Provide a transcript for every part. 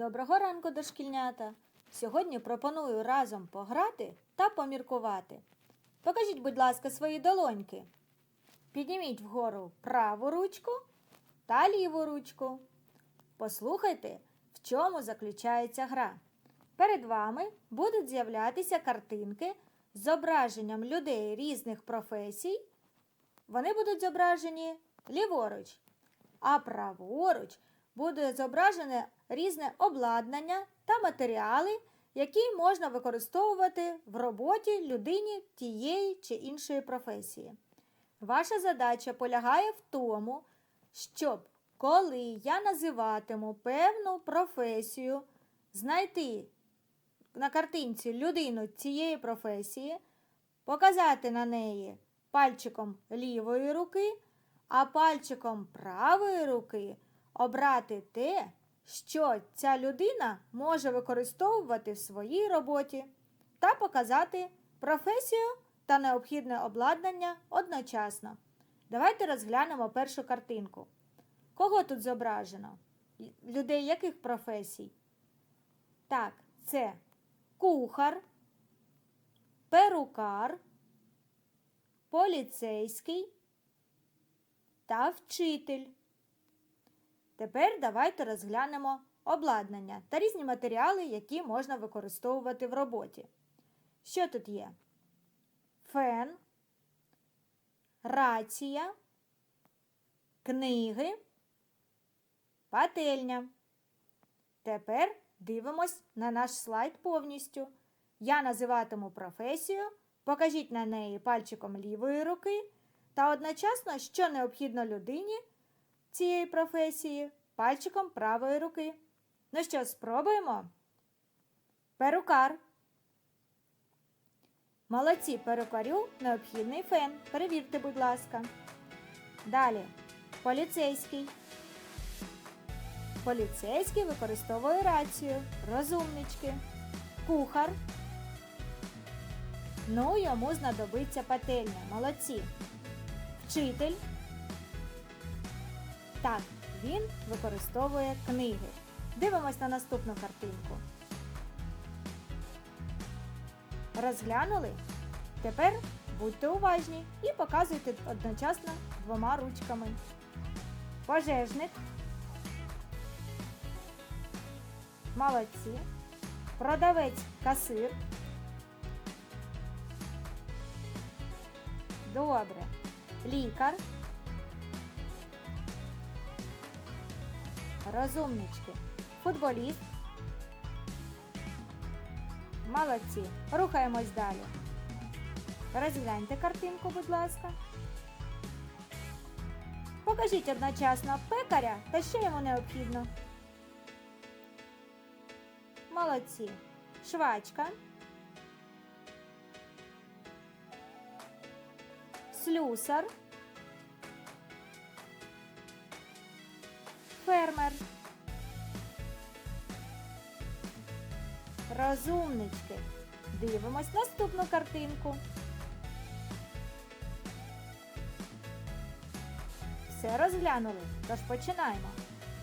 Доброго ранку, дошкільнята! Сьогодні пропоную разом пограти та поміркувати. Покажіть, будь ласка, свої долоньки. Підніміть вгору праву ручку та ліву ручку. Послухайте, в чому заключається гра. Перед вами будуть з'являтися картинки з зображенням людей різних професій. Вони будуть зображені ліворуч, а праворуч буде зображене різне обладнання та матеріали, які можна використовувати в роботі людині тієї чи іншої професії. Ваша задача полягає в тому, щоб коли я називатиму певну професію, знайти на картинці людину цієї професії, показати на неї пальчиком лівої руки, а пальчиком правої руки обрати те, що ця людина може використовувати в своїй роботі, та показати професію та необхідне обладнання одночасно. Давайте розглянемо першу картинку. Кого тут зображено? Людей яких професій? Так, це кухар, перукар, поліцейський та вчитель. Тепер давайте розглянемо обладнання та різні матеріали, які можна використовувати в роботі. Що тут є? Фен, рація, книги, пательня. Тепер дивимось на наш слайд повністю. Я називатиму професію, покажіть на неї пальчиком лівої руки та одночасно, що необхідно людині цієї професії пальчиком правої руки. Ну що, спробуємо? Перукар. Молодці перукарю необхідний фен. Перевірте, будь ласка. Далі поліцейський. Поліцейський використовує рацію. Розумнички. Кухар. Ну, йому знадобиться пательня. Молодці. Вчитель. Так, він використовує книги. Дивимось на наступну картинку. Розглянули? Тепер будьте уважні і показуйте одночасно двома ручками. Пожежник. Молодці. Продавець касир. Добре. Лікар. Розумнички. Футболіст. Молодці. Рухаємось далі. Розгляньте картинку, будь ласка. Покажіть одночасно пекаря та що йому необхідно. Молодці. Швачка. Слюсар. Фермер. Розумнички. Дивимось наступну картинку. Все розглянули, тож починаємо.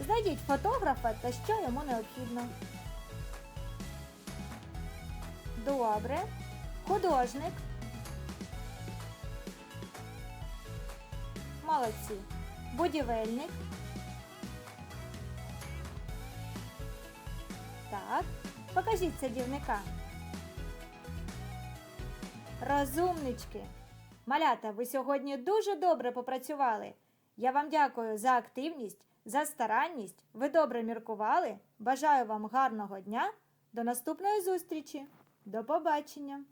Знайдіть фотографа та що йому необхідно. Добре. Художник. Молодці. Будівельник. Так, покажіть садівника. Розумнички. Малята, ви сьогодні дуже добре попрацювали. Я вам дякую за активність, за старанність. Ви добре міркували. Бажаю вам гарного дня. До наступної зустрічі. До побачення!